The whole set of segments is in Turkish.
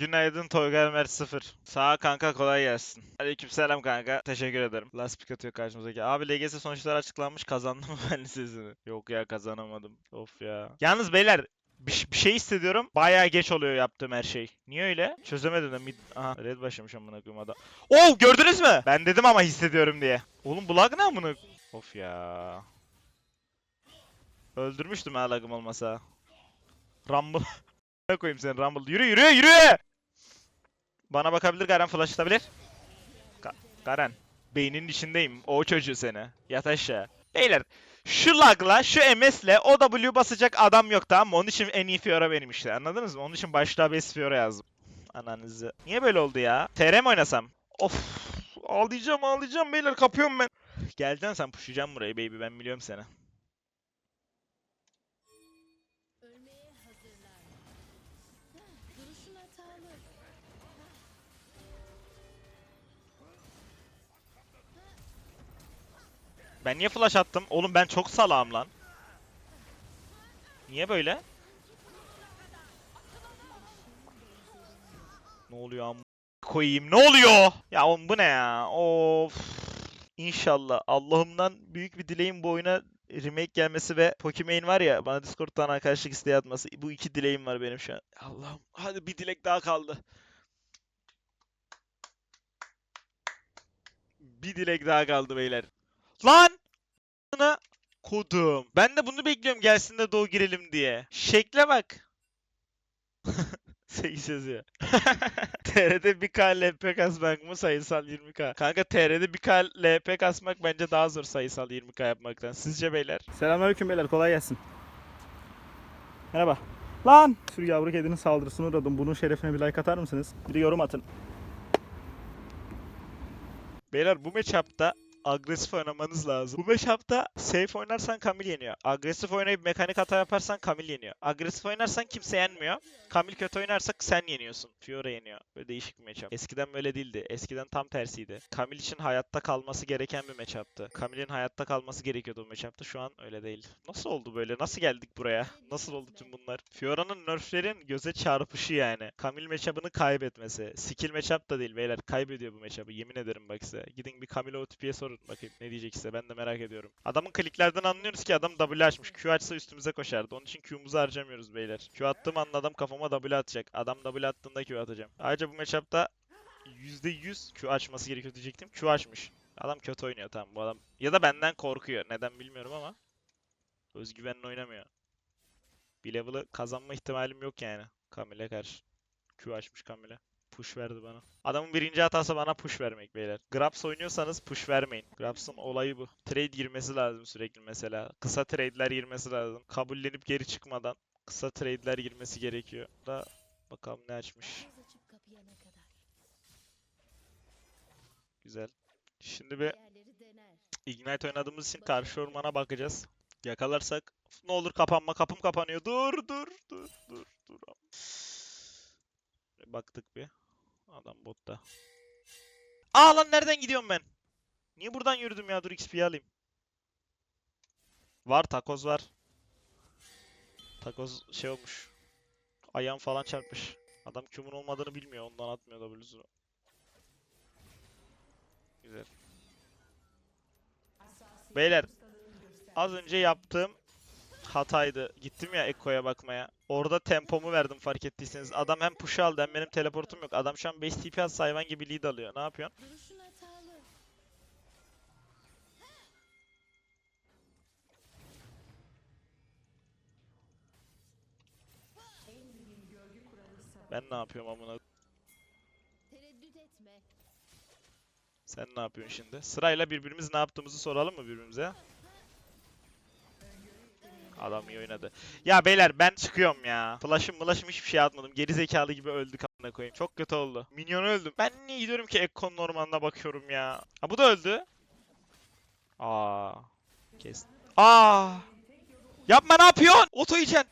Günaydın Toygar Ömer 0. Sağ kanka kolay gelsin. Aleykümselam kanka. Teşekkür ederim. Last pick atıyor karşımızdaki. Abi LGS sonuçları açıklanmış. Kazandım mı ben lisesini? Yok ya kazanamadım. Of ya. Yalnız beyler bir, şey hissediyorum. Bayağı geç oluyor yaptığım her şey. Niye öyle? Çözemedim de mid... Aha red başlamış amına koyayım adam. Oo gördünüz mü? Ben dedim ama hissediyorum diye. Oğlum bu lag ne amına? Of ya. Öldürmüştüm ha lagım olmasa. Rumble. Koyayım seni Rumble. Yürü yürü yürü! Bana bakabilir Garen flash atabilir. Ga- Garen. Beyninin içindeyim. O çocuğu seni. Yat aşağı. Beyler şu lagla şu MS'le o W basacak adam yok tamam? Onun için en iyi Fiora benim işte anladınız mı? Onun için başlığa best Fiora yazdım. Ananızı. Niye böyle oldu ya? TR oynasam? Of. Ağlayacağım ağlayacağım beyler kapıyorum ben. Geleceksin sen pushayacaksın burayı baby ben biliyorum seni. Ben niye flash attım? Oğlum ben çok salağım lan. Niye böyle? Ne oluyor am koyayım? Ne oluyor? Ya oğlum bu ne ya? Of. İnşallah Allah'ımdan büyük bir dileğim bu oyuna remake gelmesi ve Pokimane var ya bana Discord'dan arkadaşlık isteği atması. Bu iki dileğim var benim şu an. Allah'ım hadi bir dilek daha kaldı. Bir dilek daha kaldı beyler. Lan! Kodum. Ben de bunu bekliyorum gelsin de doğu girelim diye. Şekle bak. 8 yazıyor. TR'de 1K LP kasmak mı sayısal 20K? Kanka TR'de 1K LP kasmak bence daha zor sayısal 20K yapmaktan. Sizce beyler? Selamünaleyküm beyler kolay gelsin. Merhaba. Lan! Sür yavru kedinin saldırısına uğradım. Bunun şerefine bir like atar mısınız? Bir yorum atın. Beyler bu matchup'ta agresif oynamanız lazım. Bu matchup'ta safe oynarsan Kamil yeniyor. Agresif oynayıp mekanik hata yaparsan Kamil yeniyor. Agresif oynarsan kimse yenmiyor. Kamil kötü oynarsak sen yeniyorsun. Fiora yeniyor. Böyle değişik bir matchup. Eskiden böyle değildi. Eskiden tam tersiydi. Kamil için hayatta kalması gereken bir matchup'tı. Kamil'in hayatta kalması gerekiyordu bu matchup'ta. Şu an öyle değil. Nasıl oldu böyle? Nasıl geldik buraya? Nasıl oldu tüm bunlar? Fiora'nın nerflerin göze çarpışı yani. Kamil matchup'ını kaybetmesi. Skill matchup da değil beyler. Kaybediyor bu matchup'ı. Yemin ederim bak size. Gidin bir Kamil OTP'ye sorun bakayım ne diyecek size. Ben de merak ediyorum. Adamın kliklerden anlıyoruz ki adam W açmış. Q açsa üstümüze koşardı. Onun için Q'muzu harcamıyoruz beyler. Q attığım anda adam kafama W atacak. Adam W attığında Q atacağım. Ayrıca bu matchup'ta %100 Q açması gerekiyor diyecektim. Q açmış. Adam kötü oynuyor tamam bu adam. Ya da benden korkuyor. Neden bilmiyorum ama. Özgüvenle oynamıyor. Bir level'ı kazanma ihtimalim yok yani. Kamil'e karşı. Q açmış Kamil'e. Push verdi bana. Adamın birinci hatası bana push vermek beyler. Grabs oynuyorsanız push vermeyin. Grabs'ın olayı bu. Trade girmesi lazım sürekli mesela. Kısa trade'ler girmesi lazım. Kabullenip geri çıkmadan kısa trade'ler girmesi gerekiyor. Da bakalım ne açmış. Güzel. Şimdi bir. Ignite oynadığımız için karşı ormana bakacağız. Yakalarsak ne olur kapanma kapım kapanıyor. Dur dur dur dur dur. Baktık bir. Adam botta. Aa lan nereden gidiyorum ben? Niye buradan yürüdüm ya? Dur XP'yi alayım. Var takoz var. Takoz şey olmuş. Ayağım falan çarpmış. Adam Q'mun olmadığını bilmiyor. Ondan atmıyor W'sunu. Güzel. Beyler az önce yaptığım hataydı. Gittim ya Ekko'ya bakmaya. Orada tempomu verdim fark ettiyseniz. Adam hem push aldı hem benim teleportum yok. Adam şu an 5 TP atsa hayvan gibi lead alıyor. Ne yapıyorsun? Ben ne yapıyorum amına? Sen ne yapıyorsun şimdi? Sırayla birbirimiz ne yaptığımızı soralım mı birbirimize? Adam iyi oynadı. Ya beyler ben çıkıyorum ya. Flash'ım flash'ım hiçbir şey atmadım. Geri zekalı gibi öldük amına koyayım. Çok kötü oldu. Minyon öldüm. Ben niye gidiyorum ki Ekko'nun ormanına bakıyorum ya. Ha bu da öldü. Aa. Kes. Aa. Yapma ne yapıyorsun? Oto yiyeceksin.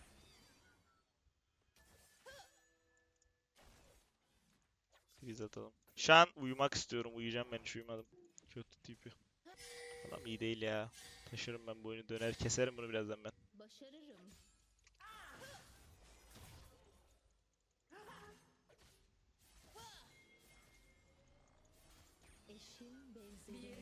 Biz atalım. Şu an uyumak istiyorum. Uyuyacağım ben hiç uyumadım. Kötü tipi. Adam iyi değil ya. Taşırım ben bu oyunu döner keserim bunu birazdan ben. Başarırım. Eşim benzeri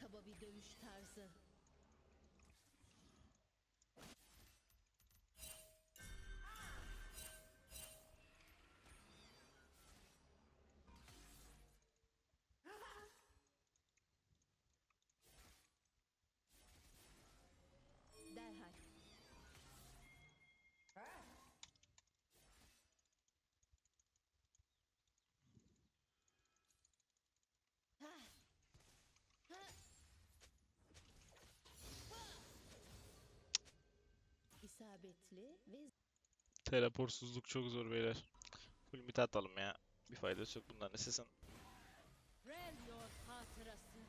kaba bir dövüş tarzı. İsabetli ve Teleportsuzluk çok zor beyler. Full mid atalım ya. Bir faydası yok bunların sesin. Hatırası.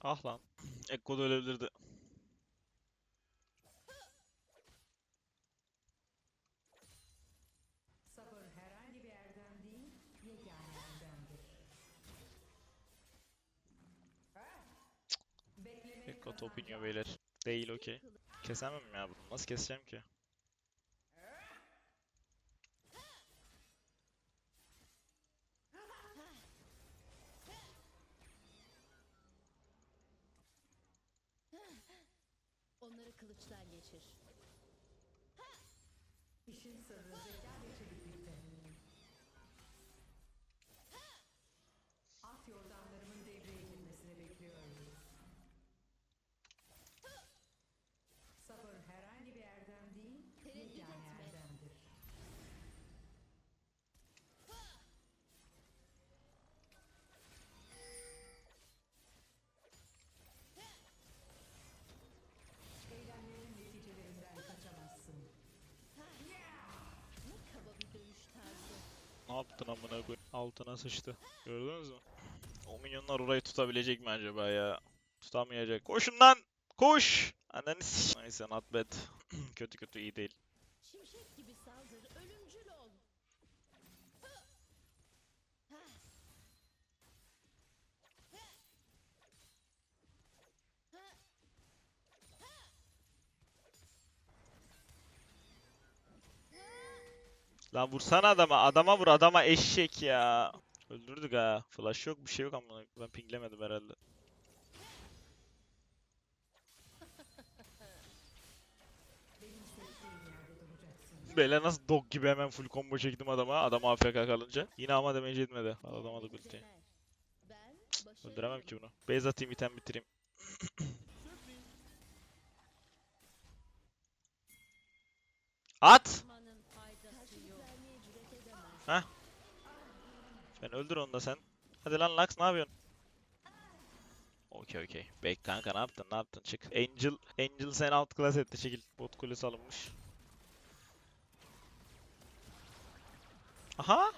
Ah lan. Ekko da ölebilirdi. Top iniyor beyler. Değil okey. Kesemem ya bunu. Nasıl keseceğim ki? Onları kılıçtan geçir. İşin sırrı zeka ve Ne yaptın amına koyayım? Altına sıçtı. Gördünüz mü? O minyonlar orayı tutabilecek mi acaba ya? Tutamayacak. Koşun lan! Koş! Ananı Neyse not bad. kötü kötü iyi değil. Şimşek gibi saldır, ölümcül ol. Ha! Ha! Lan vursana adama. Adama vur adama eşek ya. Öldürdük ha. Flash yok bir şey yok ama ben pinglemedim herhalde. Böyle nasıl dog gibi hemen full combo çektim adama. Adam AFK kalınca. Yine ama damage etmedi. Geceler. Ben başarılıyım. Öldüremem ki bunu. Base atayım item bitireyim. At! Edemez. Sen öldür onu da sen. Hadi lan Lux ne yapıyorsun? Okey okey. Bek kanka ne yaptın ne yaptın çık. Angel Angel seni outclass etti çekil. Bot kulesi alınmış. Aha!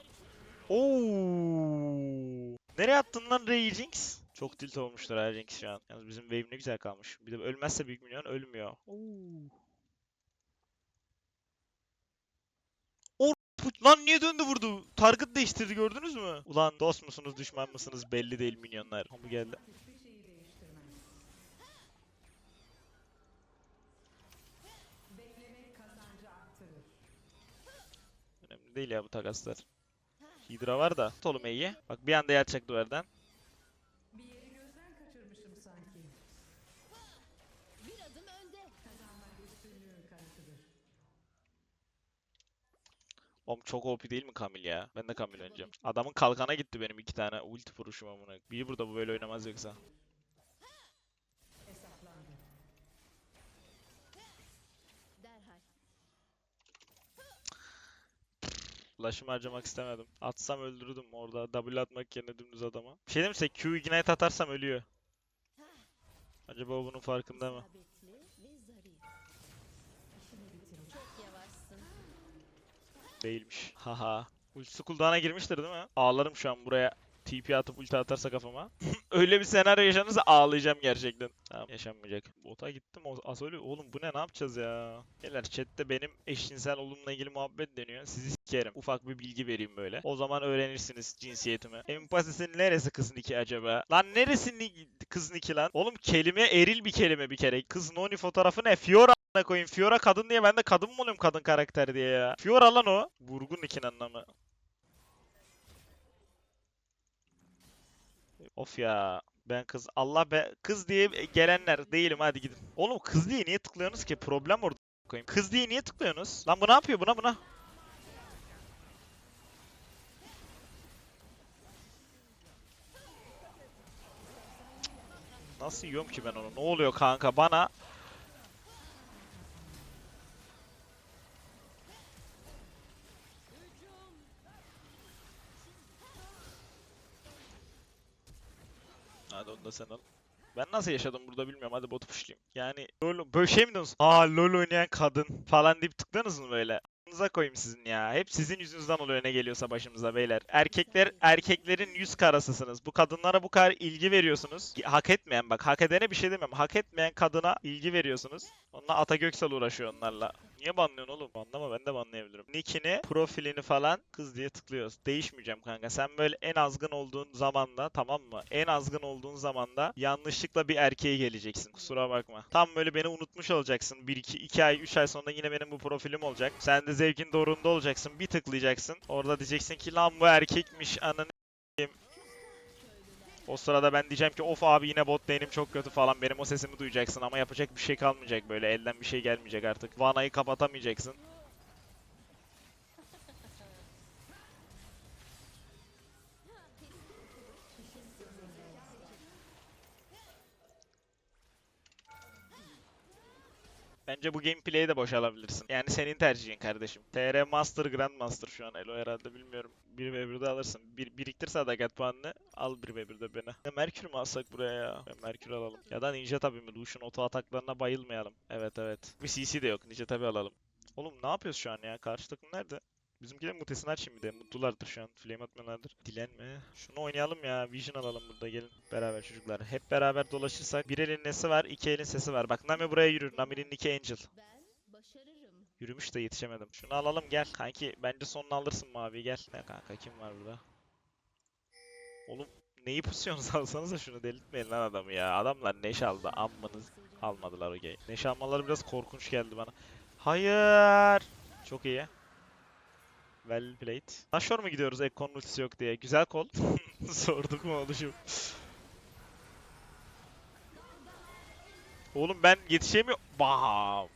Oo! Nereye attın lan Ray Jinx? Çok tilt olmuştur ha Jinx şu an. Yalnız bizim wave ne güzel kalmış. Bir de ölmezse büyük milyon ölmüyor. Oo. Bu- Lan niye döndü vurdu? Target değiştirdi gördünüz mü? Ulan dost musunuz düşman mısınız belli değil minyonlar. Ama geldi. Önemli değil ya bu takaslar. Hydra var da. İyi. Bak bir anda yatacak duvardan. Oğlum çok OP değil mi Kamil ya? Ben de Kamil oynayacağım. Adamın kalkana gitti benim iki tane ulti vuruşum amına. Biri burada bu böyle oynamaz yoksa. Flash'ımı harcamak istemedim. Atsam öldürdüm orada. W atmak yerine dümdüz adama. Bir şey size? Q ignite atarsam ölüyor. Acaba o bunun farkında mı? Değilmiş. Haha. Ultisi cooldown'a girmiştir değil mi? Ağlarım şu an buraya. TP atıp ulti atarsa kafama. Öyle bir senaryo yaşanırsa ağlayacağım gerçekten. Tamam yaşanmayacak. Bota gittim. O Asoli oğlum bu ne ne yapacağız ya? Gelir chatte benim eşcinsel olumla ilgili muhabbet deniyor. Sizi sikerim. Ufak bir bilgi vereyim böyle. O zaman öğrenirsiniz cinsiyetimi. Empasisinin neresi kız niki acaba? Lan neresi ni- kız niki lan? Oğlum kelime eril bir kelime bir kere. Kız noni fotoğrafı ne? Fiora koyayım. Fiora kadın diye ben de kadın mı oluyorum kadın karakter diye ya? Fiora lan o. Vurgun nikin anlamı. Of ya. Ben kız Allah be kız diye gelenler değilim hadi gidin. Oğlum kız diye niye tıklıyorsunuz ki? Problem orada koyayım. Kız diye niye tıklıyorsunuz? Lan bu ne yapıyor buna buna? Nasıl yiyorum ki ben onu? Ne oluyor kanka bana? Sen. Ben nasıl yaşadım burada bilmiyorum. Hadi botu pushlayayım. Yani LoL böyle şey mi diyorsunuz? Aa LoL oynayan kadın falan deyip tıkladınız mı böyle? Aklınıza koyayım sizin ya. Hep sizin yüzünüzden oluyor ne geliyorsa başımıza beyler. Erkekler erkeklerin yüz karasısınız. Bu kadınlara bu kadar ilgi veriyorsunuz. Hak etmeyen bak hak edene bir şey demem. Hak etmeyen kadına ilgi veriyorsunuz. Onunla Ata Göksel uğraşıyor onlarla. Niye banlıyorsun oğlum? Anlama ben de banlayabilirim. Nickini, profilini falan kız diye tıklıyoruz. Değişmeyeceğim kanka. Sen böyle en azgın olduğun zamanda tamam mı? En azgın olduğun zamanda yanlışlıkla bir erkeğe geleceksin. Kusura bakma. Tam böyle beni unutmuş olacaksın. 1 2 2 ay 3 ay sonra yine benim bu profilim olacak. Sen de zevkin doğrunda olacaksın. Bir tıklayacaksın. Orada diyeceksin ki lan bu erkekmiş ananı s**eyim." O sırada ben diyeceğim ki of abi yine bot lane'im çok kötü falan. Benim o sesimi duyacaksın ama yapacak bir şey kalmayacak böyle. Elden bir şey gelmeyecek artık. Vanayı kapatamayacaksın. Bence bu gameplay'e de boşalabilirsin. Yani senin tercihin kardeşim. TR Master Grandmaster şu an Elo herhalde bilmiyorum. 1 ve 1'de alırsın. Bir, biriktir sadakat puanını al 1 ve 1'de beni. Ya Merkür mü alsak buraya ya? Ya Merkür alalım. Ya da Ninja tabi mi? Lucian oto ataklarına bayılmayalım. Evet evet. Bir CC de yok. Ninja tabi alalım. Oğlum ne yapıyoruz şu an ya? Karşı takım nerede? Bizimkiler mutesini açayım bir de. Mutlulardır şu an. Flame atmıyorlardır. Dilenme. Şunu oynayalım ya. Vision alalım burada. Gelin beraber çocuklar. Hep beraber dolaşırsak bir elin nesi var, iki elin sesi var. Bak Nami buraya yürür. Nami'nin iki Angel. Yürümüş de yetişemedim. Şunu alalım gel. Kanki bence sonunu alırsın mavi gel. Ne kanka kim var burada? Oğlum neyi pusuyorsunuz alsanıza şunu delirtmeyin lan adamı ya. Adamlar neş aldı ammanız. Almadılar okey. Neş almaları biraz korkunç geldi bana. Hayır. Çok iyi. Well played. Nashor mu gidiyoruz Ekkon'un ultisi yok diye? Güzel kol. Sorduk mu oluşum? Oğlum ben yetişemiyorum. Bam.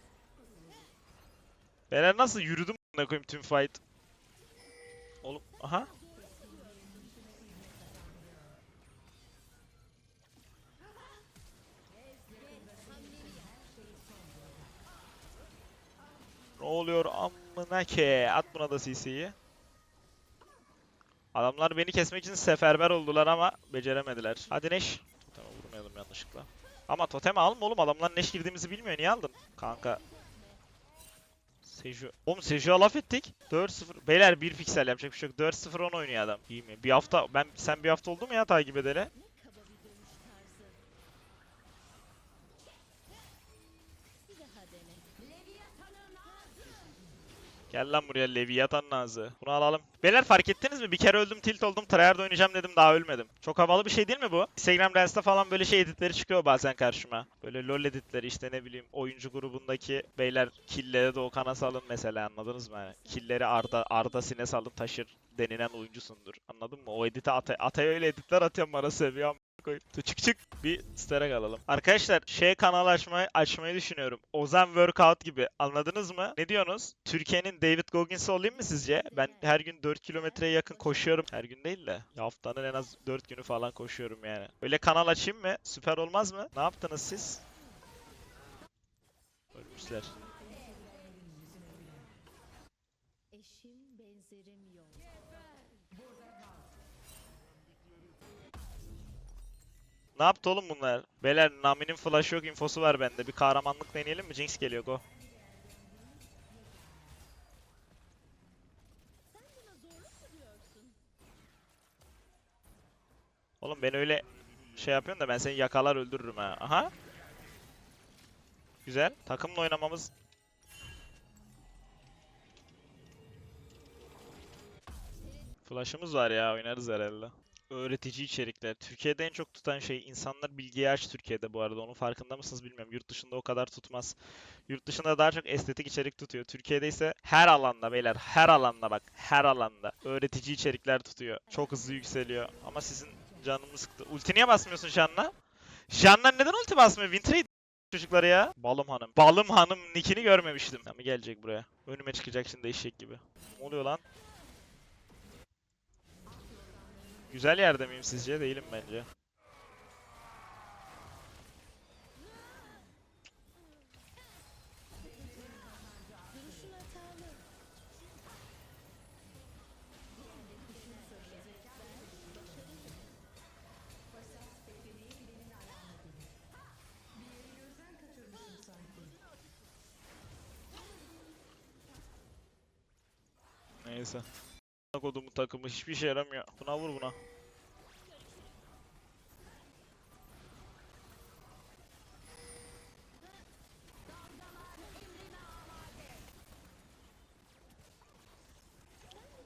Ben nasıl yürüdüm ne koyayım tüm fight. Oğlum aha. Ne oluyor amına ke? At buna da CC'yi. Adamlar beni kesmek için seferber oldular ama beceremediler. Hadi Neş. Toteme vurmayalım yanlışlıkla. Ama toteme alma oğlum adamlar Neş girdiğimizi bilmiyor. Niye aldın? Kanka Seju. Oğlum Seju'ya laf ettik. 4-0. Beyler 1 piksel yapacak bir şey yok. 4-0 10 oynuyor adam. İyi mi? Bir hafta ben sen bir hafta oldu mu ya takip edeli? Gel lan buraya Leviathan Nazı. Bunu alalım. Beyler fark ettiniz mi? Bir kere öldüm tilt oldum. Tryhard oynayacağım dedim daha ölmedim. Çok havalı bir şey değil mi bu? Instagram Reels'te falan böyle şey editleri çıkıyor bazen karşıma. Böyle lol editleri işte ne bileyim oyuncu grubundaki beyler killleri de Okan'a salın mesela anladınız mı? Yani killleri Arda, Arda Sine salın taşır denilen oyuncusundur. Anladın mı? O editi Atay, Atay öyle editler atıyorum bana seviyorum koyup. Çık çık bir stack alalım. Arkadaşlar şey kanal açmayı açmayı düşünüyorum. Ozan Workout gibi. Anladınız mı? Ne diyorsunuz? Türkiye'nin David Goggins'i olayım mı sizce? Ben her gün 4 kilometreye yakın koşuyorum. Her gün değil de. Haftanın en az 4 günü falan koşuyorum yani. Öyle kanal açayım mı? Süper olmaz mı? Ne yaptınız siz? Ölmüşler. Ne yaptı oğlum bunlar? Beyler Nami'nin flash yok infosu var bende. Bir kahramanlık deneyelim mi? Jinx geliyor go. Oğlum beni öyle şey yapıyorsun da ben seni yakalar öldürürüm ha. Aha. Güzel. Takımla oynamamız Flash'ımız var ya oynarız herhalde. Öğretici içerikler. Türkiye'de en çok tutan şey insanlar bilgiyi aç Türkiye'de bu arada. Onun farkında mısınız bilmiyorum. Yurt dışında o kadar tutmaz. Yurt dışında daha çok estetik içerik tutuyor. Türkiye'de ise her alanda beyler her alanda bak her alanda öğretici içerikler tutuyor. Çok hızlı yükseliyor. Ama sizin canımı sıktı. Ulti niye basmıyorsun Janna? Janna neden ulti basmıyor? Wintrade çocukları ya. Balım Hanım. Balım Hanım nickini görmemiştim. Ama gelecek buraya. Önüme çıkacak şimdi eşek gibi. Ne oluyor lan? Güzel yerde miyim sizce? Değilim bence. Neyse. Takımı hiçbir işe yaramıyor. Buna vur buna.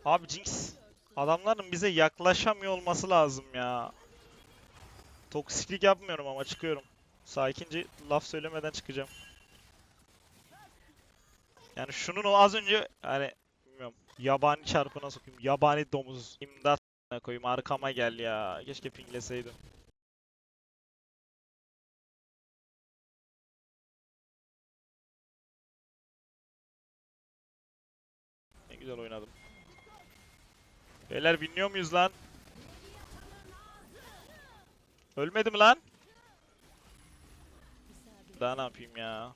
Abi Jinx adamların bize yaklaşamıyor olması lazım ya. Toksiklik yapmıyorum ama çıkıyorum. Sakince laf söylemeden çıkacağım. Yani şunun o az önce hani bilmiyorum yabani çarpına sokayım. Yabani domuz. İmdat koyayım arkama gel ya. Keşke pingleseydim. Ne güzel oynadım. Beyler biniyor muyuz lan? Ölmedi mi lan? Daha ne yapayım ya?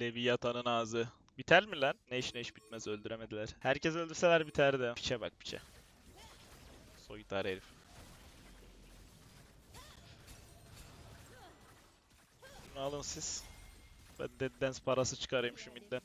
Leviathan'ın ağzı. Biter mi lan? Neş neş bitmez öldüremediler. Herkes öldürseler biterdi. Piçe bak piçe. Soytar herif. Alın siz. Ben Dead Dance parası çıkarayım şu midden.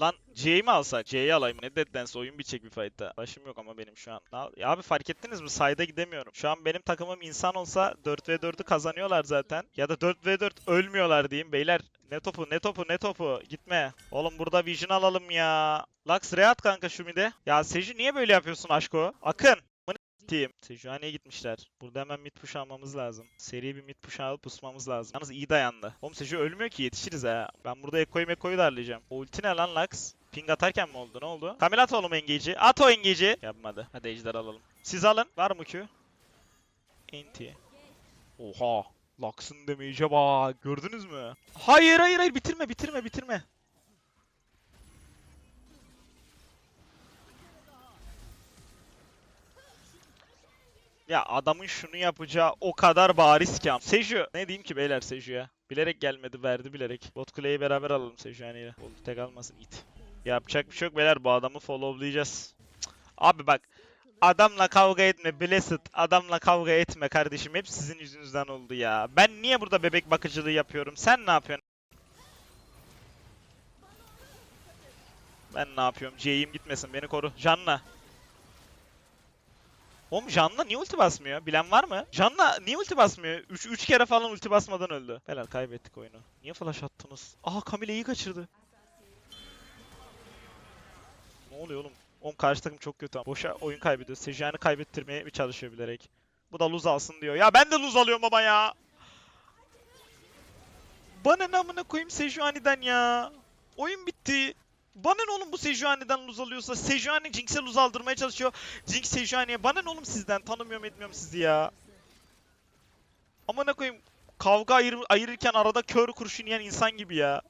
Lan C'yi mi alsak? C'yi alayım. Ne Dead Dance oyun bitecek bir fight'ta. Başım yok ama benim şu an. Ya abi fark ettiniz mi? Side'a gidemiyorum. Şu an benim takımım insan olsa 4v4'ü kazanıyorlar zaten. Ya da 4v4 ölmüyorlar diyeyim. Beyler ne topu ne topu ne topu. Gitme. Oğlum burada vision alalım ya. Lux Reat kanka şu mide. Ya Seju niye böyle yapıyorsun aşko? Akın. Team. Sejuani'ye gitmişler. Burada hemen mid push almamız lazım. Seri bir mid push alıp pusmamız lazım. Yalnız iyi dayandı. Oğlum Seju ölmüyor ki yetişiriz ha. Ben burada Ekko'yu Mekko'yu darlayacağım. Ulti ne lan Lux? Ping atarken mi oldu? Ne oldu? Kamil at oğlum engage'i. At o engage'i. Yapmadı. Hadi ejder alalım. Siz alın. Var mı Q? Enti. Oha. Lux'ın damage'e bak. Gördünüz mü? Hayır hayır hayır bitirme bitirme bitirme. Ya adamın şunu yapacağı o kadar bariz ki. Seju. Ne diyeyim ki beyler Seju'ya? Bilerek gelmedi verdi bilerek. Bot kuleyi beraber alalım Sejuani ile. Oldu tek almasın it. Yapacak bir şey yok beyler bu adamı followlayacağız. Cık. Abi bak adamla kavga etme Blessed. Adamla kavga etme kardeşim. Hep sizin yüzünüzden oldu ya. Ben niye burada bebek bakıcılığı yapıyorum? Sen ne yapıyorsun? Ben ne yapıyorum? C'yim gitmesin beni koru. Janna. Oğlum Janna niye ulti basmıyor? Bilen var mı? Janna niye ulti basmıyor? 3 3 kere falan ulti basmadan öldü. Helal kaybettik oyunu. Niye flash attınız? Aha Camille iyi kaçırdı. Ne oluyor oğlum? Oğlum karşı takım çok kötü ama. Boşa oyun kaybediyor. Sejuani kaybettirmeye mi çalışıyor bilerek? Bu da lose alsın diyor. Ya ben de lose alıyorum baba ya. Bana ne amına koyayım Sejuani'den ya. Oyun bitti. Bana ne oğlum bu Sejuani'den lose alıyorsa? Sejuani Jinx'e lose aldırmaya çalışıyor. Jinx Sejuani'ye. Bana ne oğlum sizden? Tanımıyorum etmiyorum sizi ya. Amına koyayım. Kavga ayır, ayırırken arada kör kurşun yiyen insan gibi ya.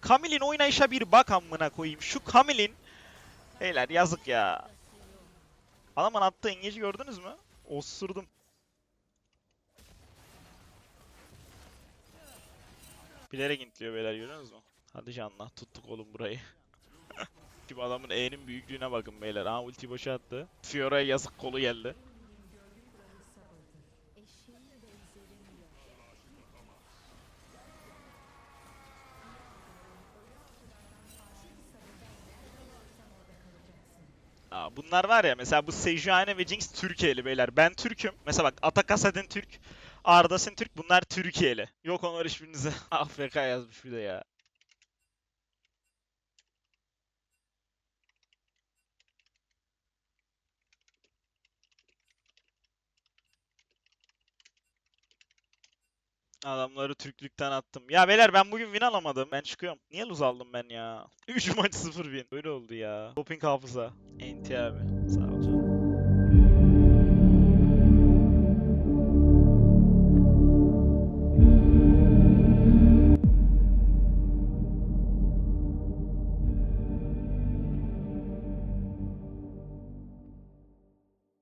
Kamil'in oynayışa bir bak amına koyayım. Şu Kamil'in Beyler yazık ya. Adamın attığı engeci gördünüz mü? Osurdum. Bilerek intliyor beyler görüyorsunuz mu? Hadi canla tuttuk oğlum burayı. Şimdi adamın E'nin büyüklüğüne bakın beyler. Aa ulti boşa attı. Fiora'ya yazık kolu geldi. Aa, bunlar var ya mesela bu Sejuani ve Jinx Türkiye'li beyler. Ben Türk'üm. Mesela bak Atakasadin Türk, Ardasin Türk bunlar Türkiye'li. Yok onlar hiçbirinize. AFK yazmış bir de ya. Adamları Türklükten attım. Ya beyler ben bugün win alamadım. Ben çıkıyorum. Niye lose aldım ben ya? 3 maç 0 win. Böyle oldu ya. Doping hafıza. Enti abi. Sağ ol.